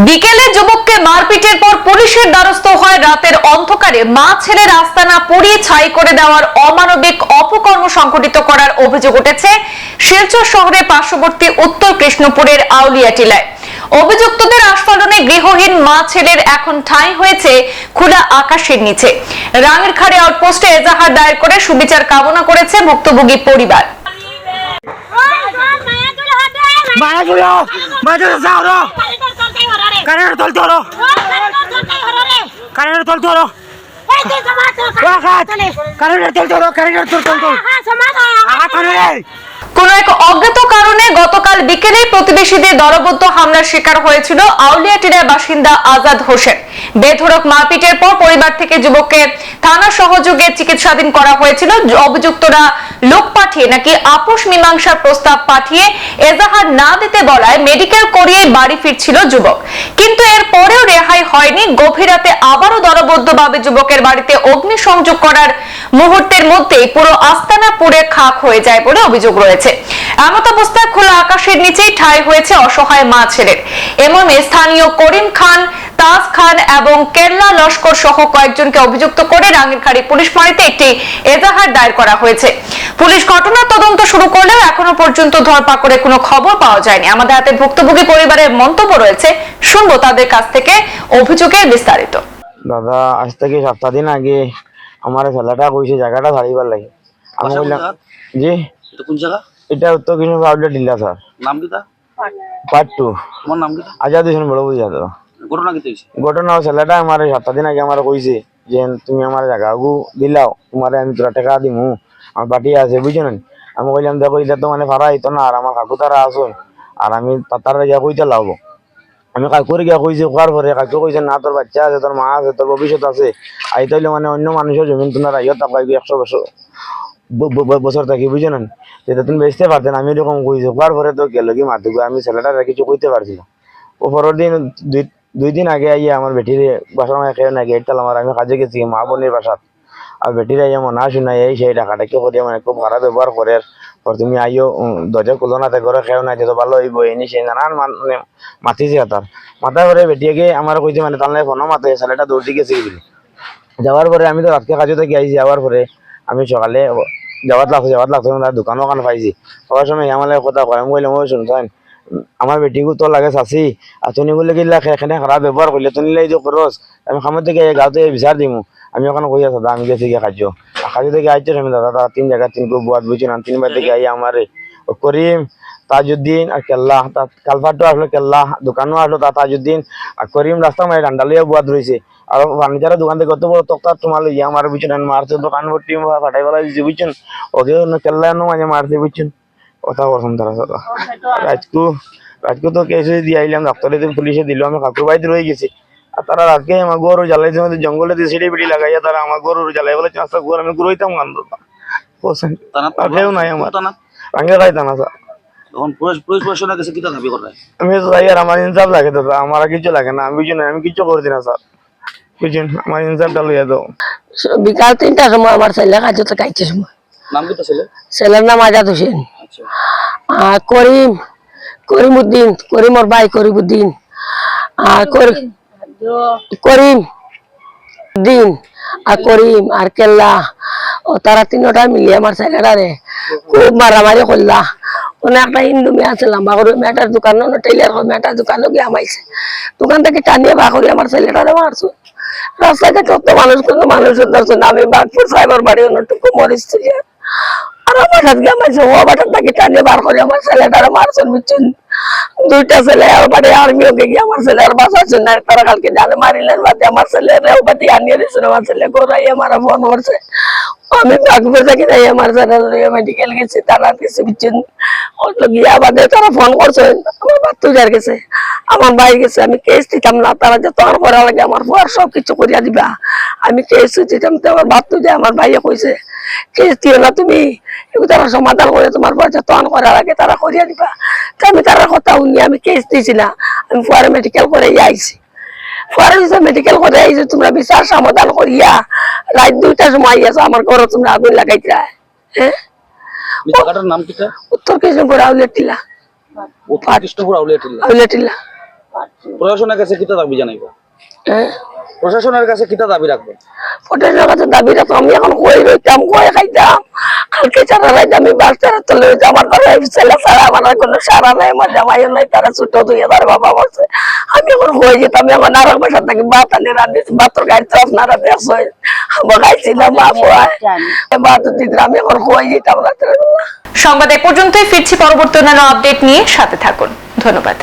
বিকেলে যুবককে মারপিটের পর পুলিশের দ্বারস্থ হয় রাতের অন্ধকারে মা ছেলের আস্তানা পুড়িয়ে ছাই করে দেওয়ার অমানবিক অপকর্ম সংঘটিত করার অভিযোগ উঠেছে শিলচর শহরের পার্শ্ববর্তী উত্তর কৃষ্ণপুরের আউলিয়া টিলায় অভিযুক্তদের আস্ফালনে গৃহহীন মা ছেলের এখন ঠাঁই হয়েছে খোলা আকাশের নিচে রাঙের খাড়ে আউটপোস্টে এজাহার দায়ের করে সুবিচার কামনা করেছে ভুক্তভোগী পরিবার মারা গেল মারা যাও ¡Carrero todo el toro! ¡Carrero todo el toro! ¡Carrero todo el toro! ¡Carrero todo el toro! ¡Carrero todo el toro! ¡Carrero todo toro! ¡Carrero todo el toro! ¡Carrero todo el toro! ¡Carrero কোন এক অজ্ঞাত কারণে গতকাল প্রতিবেশীদের হামলার শিকার হয়েছিল বাসিন্দা আজাদ হোসেন। বেধড়ক মারপিটের পর পরিবার থেকে যুবককে থানা সহযোগে চিকিৎসাধীন করা হয়েছিল। অভিযুক্তরা লোক পাঠিয়ে নাকি আপোষ মীমাংসার প্রস্তাব পাঠিয়ে এজাহার না দিতে বলায় মেডিকেল করিয়ে বাড়ি ফিরছিল যুবক। কিন্তু এর পরেও রেহাই হয়নি। গভীর রাতে আবারও দলবদ্ধভাবে যুবকের বাড়িতে অগ্নিসংযোগ করার মুহূর্তের মধ্যেই পুরো আস্তানা পুড়ে খাক হয়ে যায় বলে অভিযোগ রয়েছে। এমত অবস্থায় খোলা আকাশের নিচেই ঠাঁই হয়েছে অসহায় মা ছেলের। এমমে স্থানীয় করিম খান তাজ খান এবং কেল্লা লস্কর সহ কয়েকজনকে অভিযুক্ত করে রাঙ্গিরখাড়ি পুলিশ ফাঁড়িতে একটি এজাহার দায়ের করা হয়েছে। পুলিশ ঘটনার তদন্ত শুরু করলেও এখনও পর্যন্ত ধরপাকড়ে কোনো খবর পাওয়া যায়নি। আমাদের হাতে ভুক্তভোগী পরিবারের মন্তব্য রয়েছে। শুনব তাদের কাছ থেকে অভিযোগের বিস্তারিত। দাদা আজ থেকে সপ্তাহ দিন আগে আমার ছেলেটা কইছে জায়গাটা ছাড়িবার লাগে। আমি বললাম জি? কোন জায়গা? এটা উত্তর কৃষ্ণ আউটলেট দিল্লা স্যার। নাম কি তা পার্ট টু। তোমার নাম কি আজাদ হোসেন বড় বুঝা তো ঘটনা কি হয়েছে? ঘটনা ছেলেটা আমার সপ্তাহ দিন আগে আমার কইছে যে তুমি আমার জায়গাগু দিলাও তোমার আমি তোরা টাকা দিমু। আমার বাটি আছে বুঝছ না? আমি কইলাম দেখো এটা তো মানে ভাড়া হইতো না আর আমার কাকু তারা আসুন। আর আমি তারা গিয়া কইতে লাগবো। আমি কাকুর গিয়া কইছি কোয়ার পরে কাকু কইছে না তোর বাচ্চা আছে তোর মা আছে তোর ভবিষ্যৎ আছে। আইতে হইলে মানে অন্য মানুষের জমিন তোমার আইও তাকাই একশো বছর বছর থাকি বুঝছ না সেটা তুমি বেচতে পারতেন আমি এরকম কইছি কোয়ার পরে তো গেল কি মাতুক আমি ছেলেটার কিছু কইতে পারছি না ও পরের দিন, দুই দুই দিন আগে আইয়া আমার বেটির বাসার মায় খেয়ে না গেট আমার আমি কাজে গেছি, মা বোনের বাসাত আর বেটির আইয়া মনে শুনা এই সেই টাকাটা কেউ করিয়া মানে খুব খারাপ ব্যবহার করে পর তুমি আইও দরজা খুলো না ঘরে খেয়েও না যে তো ভালো হইব এনি সেই নানান মান- মাতিছে তার মাথা করে বেটিয়াকে আমার কইছে মানে তাহলে ফোনও মাতে ছেলেটা দৌড় বলে। যাওয়ার পরে আমি তো রাতকে কাজে থেকে আইছি যাওয়ার পরে আমি সকালে যাওয়ার লাগছে, যাবাত লাগছে তার দোকানও কান পাইছি। সবার সময় আমার কথা কয় আমি কইলাম ওই শুনছেন আমার বেটিকো তো লাগে চাচি আর তুমি বলে লাগে এখানে খারাপ ব্যবহার করলে তুমি লাই যে খরচ আমি খামত থেকে গাঁৱতে বিচার দিমু। আমি ওখানে কই আছো আমি গেছি গিয়ে খাদ্য। খাদ্য থেকে আইতে আমি দাদা দাদা, তিন জায়গা তিন গ্রুপ বুয়াত বুঝি না তিনবার থেকে আই আমার করিম তাজউদ্দিন আর কেল্লা তা কালফাটো আসলো কেল্লা দোকানও আসলো তা তাজউদ্দিন আর করিম রাস্তা মানে ডান্ডালিয়া বুয়াত রয়েছে আর ফার্নিচারের দোকান থেকে কত বড় তক্তা তোমার লইয়া আমার বুঝছেন মারছে দোকান ভর্তি ফাটাই বেলা দিচ্ছে বুঝছেন? ওকে অন্য কেল্লা মাঝে মারছে বুঝছেন? কথা বলছেন তারা দাদা রাজকু রাজকু তো কেসে দিয়ে আইলাম দপ্তরে তো পুলিশে দিল আমি কাকুর বাড়িতে রয়ে গেছি। আর তারা রাতকে আমার গরু জ্বালাইছে আমাদের জঙ্গলে দিয়ে সিঁড়ি বিড়ি লাগাইয়া তারা আমার গরু জ্বালাই বলে চাষটা গরু আমি গান বলছেন তানাত আর কেউ নাই আমার। রাঙ্গে খাইতাম না স্যার তখন পুলিশ পুলিশ প্রশাসনের কাছে কি দাবি করে আমি তো যাই আমার ইনসাফ লাগে দাদা আমার কিছু লাগে না আমি বুঝি না আমি কিছু করছি না স্যার। বুঝছেন? আমার ইনসাফটা লইয়া দাও। বিকাল তিনটার সময় আমার ছেলে কাজে তো খাইছে সময়। নাম কি ছেলে? ছেলের নাম আজাদ হোসেন। আচ্ছা। আর করিম ওর ভাই করিম আর উদ্দিন আর করিম আর কেল্লা। ও তারা তিনটা মিলিয়ে আমার ছেলেটারে খুব মারামারি করলা। একটা হিন্দু মেয়ে আছে লম্বা করে মেয়েটার দোকান টেইলার মেয়েটার দোকানও গিয়ে আমাইছে। দোকান থেকে টানিয়ে বা করে আমার ছেলেটারে মারছো রাস্তাতে কত মানুষ, কোনো মানুষের দর্শন আমি বাগপুর সাহেবের বাড়ি অন্যটুকু আর আমার তাকে টানিয়ে বার করে আমার ছেলেটারে মারছেন বুঝছেন? দুইটা ছেলে আর বাড়ি আর্মি ওকে গিয়ে আমার ছেলে আর বাঁচাচ্ছে না বাদে আমার ছেলে রেও বাতি আনিয়ে দিয়েছিল, আমার ছেলে গোড়াই আমার ফোন করছে। আমি বাগপুর থেকে যাই, আমার ছেলে মেডিকেল গেছি, তারা কিছু অত গিয়া বাদে তারা ফোন করছে, আমার বাচ্চা গেছে, আমার ভাই গেছে, আমি কেস দিতাম না, তারা যে তোমার করা লাগে, আমার পর সব কিছু করিয়া দিবা। আমি কেস দিতাম তো আমার বাচ্চা যায় আমার ভাইয়া কইছে কেস দিও না তুমি, এগুলো তারা সমাধান করে, তোমার পয়সা তখন করার আগে তারা করিয়া দিবা। তো আমি তার কথা শুনি, আমি কেস দিছি না, আমি পরে মেডিকেল করে আইছি। মেডিকেল করে আইছি তোমরা বিচার সমাধান করিয়া রাত দুইটার সময় আইয়াছো আমার ঘরে তোমরা আগুন হ্যাঁ জায়গাটার নাম উত্তর কৃষ্ণপুর টিলা। উত্তর টিলা। প্রশাসনের কাছে কিতা দাবি জানাইব? প্রশাসনের কাছে কিতা দাবি রাখবেন হোটেলের কাছে দাবি রাখো আমি এখন কই রইতাম কই খাইতাম কালকে সারা রাত আমি বাচ্চারা আমার ঘরে ছেলে ছাড়া আমার কোনো সারা নাই আমার জামাইও নাই তারা ছোট দুই হাজার বাবা বলছে আমি এখন হয়ে যেতাম এখন আর বাসা থাকি ভাত আনি রাঁধিছি ভাতর গাড়িতে আপনারা দেখছ আমার খাইছিলাম মা বয় ভাত দিতে আমি এখন হয়ে যেতাম রাত্রে সংবাদ এ পর্যন্তই ফিরছি পরবর্তী অন্যান্য আপডেট নিয়ে সাথে থাকুন। ধন্যবাদ।